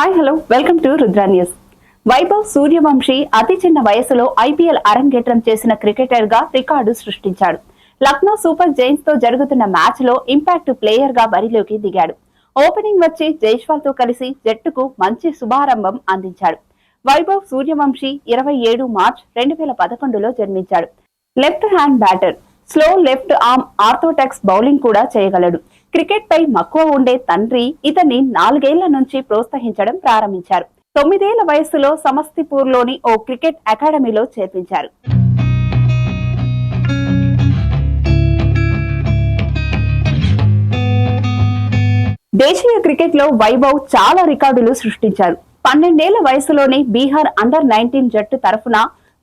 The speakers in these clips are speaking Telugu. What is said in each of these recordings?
Hi hello. Welcome to Rudra news. Vaibhav Suryavanshi అతి చిన్న వయసులో ఐపీఎల్ అరంగేట్రం చేసిన క్రికెటర్గా రికార్డు సృష్టించాడు. లక్నో సూపర్ జైన్స్తో జరుగుతున్న మ్యాచ్లో ఇంపాక్ట్ ప్లేయర్గా బరిలోకి దిగాడు. ఓపెనింగ్ వచ్చి జైస్వాల్తో కలిసి జట్టుకు మంచి శుభారంభం అందించాడు. వైభవ్ సూర్యవంశీ ఇరవై ఏడు మార్చ్ రెండు వేల పదకొండులో జన్మించాడు. Left hand batter slow left arm orthodox bowling కూడా చేయగలడు. క్రికెట్ పై మక్కువ ఉండే తండ్రి ఇతన్ని నాలుగేళ్ళ నుంచి ప్రోత్సహించడం ప్రారంభించారు. తొమ్మిదేళ్ళ వయస్సులో సమస్తిపూర్లోని ఓ క్రికెట్ అకాడమీలో చేర్పించారు. దేశీయ క్రికెట్లో వైభవ్ చాలా రికార్డులు సృష్టించారు. పన్నెండేళ్ళ వయసులోనే బీహార్ అండర్ నైన్టీన్ జట్టు తరఫున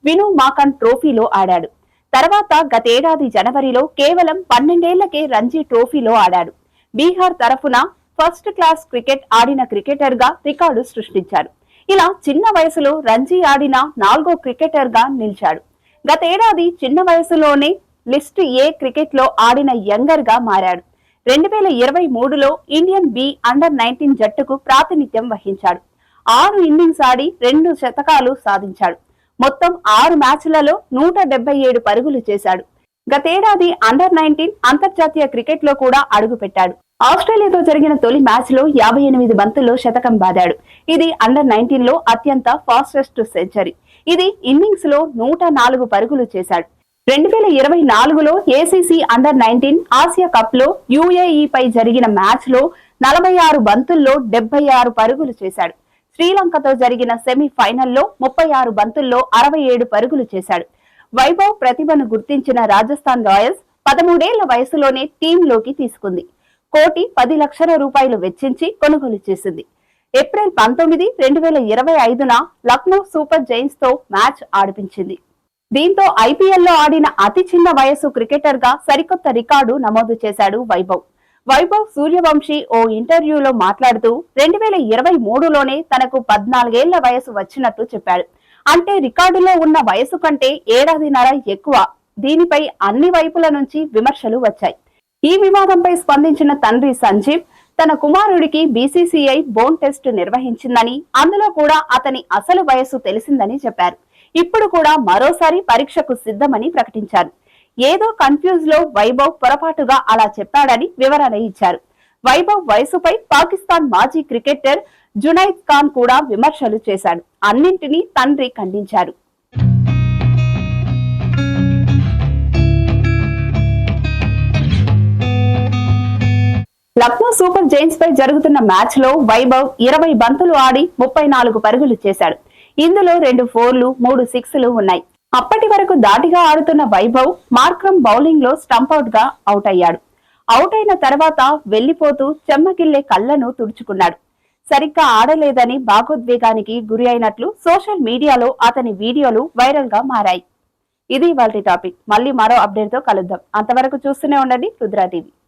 విను మాకన్ ట్రోఫీలో ఆడాడు. తర్వాత గతేడాది జనవరిలో కేవలం పన్నెండేళ్ళకే రంజీ ట్రోఫీలో ఆడాడు. బీహార్ తరఫున ఫస్ట్ క్లాస్ క్రికెట్ ఆడిన క్రికెటర్గా రికార్డు సృష్టించాడు ఇలా చిన్న వయసులో రంజీ ఆడిన నాలుగో క్రికెటర్గా నిలిచాడు. గతేడాది చిన్న వయసులోనే లిస్ట్ ఏ క్రికెట్లో ఆడిన యంగర్గా మారాడు. రెండు వేల ఇరవై మూడులో ఇండియన్ బి అండర్ నైన్టీన్ జట్టుకు ప్రాతినిధ్యం వహించాడు. ఆరు ఇన్నింగ్స్ ఆడి రెండు శతకాలు సాధించాడు. మొత్తం ఆరు మ్యాచ్లలో నూట డెబ్బై ఏడు పరుగులు చేశాడు. గతేడాది అండర్ నైన్టీన్ అంతర్జాతీయ క్రికెట్లో కూడా అడుగుపెట్టాడు. ఆస్ట్రేలియాతో జరిగిన తొలి మ్యాచ్లో యాభై ఎనిమిది బంతుల్లో శతకం బాదాడు. ఇది అండర్ నైన్టీన్లో అత్యంత ఫాస్టెస్ట్ సెంచరీ. ఇది ఇన్నింగ్స్లో నూట నాలుగు పరుగులు చేశాడు. రెండు వేల ఇరవై నాలుగులో ఏసీసీ అండర్ నైన్టీన్ ఆసియా కప్లో యుఏఈ పై జరిగిన మ్యాచ్లో నలభై ఆరు బంతుల్లో డెబ్బై ఆరు పరుగులు చేశాడు. శ్రీలంకతో జరిగిన సెమీ ఫైనల్లో ముప్పై ఆరు బంతుల్లో అరవై ఏడు పరుగులు చేశాడు. వైభవ్ ప్రతిభను గుర్తించిన రాజస్థాన్ రాయల్స్ పదమూడేళ్ళ వయసులోనే టీంలోకి తీసుకుంది. కోటి పది లక్షల రూపాయలు వెచ్చించి కొనుగోలు చేసింది. ఏప్రిల్ పంతొమ్మిది రెండు వేల ఇరవై ఐదున లక్నో సూపర్ జైన్స్తో మ్యాచ్ ఆడిపించింది. దీంతో ఐపీఎల్లో ఆడిన అతి చిన్న వయసు క్రికెటర్గా సరికొత్త రికార్డు నమోదు చేశాడు వైభవ్. వైభవ్ సూర్యవంశీ ఓ ఇంటర్వ్యూలో మాట్లాడుతూ రెండు వేల ఇరవై మూడులోనే తనకు పద్నాలుగేళ్ళ వయసు వచ్చినట్టు చెప్పాడు. అంటే రికార్డులో ఉన్న వయసు కంటే ఏడాదిన్నర ఎక్కువ. దీనిపై అన్ని వైపుల నుంచి విమర్శలు వచ్చాయి. ఈ వివాదంపై స్పందించిన తండ్రి సంజీవ్ తన కుమారుడికి బీసీసీఐ బోన్ టెస్ట్ నిర్వహించిందని అందులో కూడా అతని అసలు వయసు తెలిసిందని చెప్పారు. ఇప్పుడు కూడా మరోసారి పరీక్షకు సిద్ధమని ప్రకటించారు. ఏదో కన్ఫ్యూజ్లో వైభవ్ పొరపాటుగా అలా చెప్పాడని వివరణ ఇచ్చారు. వైభవ్ వయసుపై పాకిస్తాన్ మాజీ క్రికెటర్ జునైద్ ఖాన్ కూడా విమర్శలు చేశాడు. అన్నింటినీ తండ్రి ఖండించారు. లక్నో సూపర్ జైన్స్ పై జరుగుతున్న మ్యాచ్లో వైభవ్ ఇరవై బంతులు ఆడి ముప్పై నాలుగు పరుగులు చేశాడు. ఇందులో రెండు ఫోర్లు మూడు సిక్స్లు ఉన్నాయి. అప్పటి వరకు దాటిగా ఆడుతున్న వైభవ్ మార్క్రమ్ బౌలింగ్లో స్టంపౌట్గా అవుట్ అయ్యాడు. అవుట్ అయిన తర్వాత వెళ్ళిపోతూ చెమ్మగిల్లే కళ్ళను తుడుచుకున్నాడు. సరిగ్గా ఆడలేదని భాగోద్వేగానికి గురి అయినట్లు సోషల్ మీడియాలో అతని వీడియోలు వైరల్గా మారాయి. ఇది వాళ్ళ టాపిక్. మళ్ళీ మరో అప్డేట్తో కలుద్దాం. అంతవరకు చూస్తూనే ఉండండి రుద్రా టీవీ.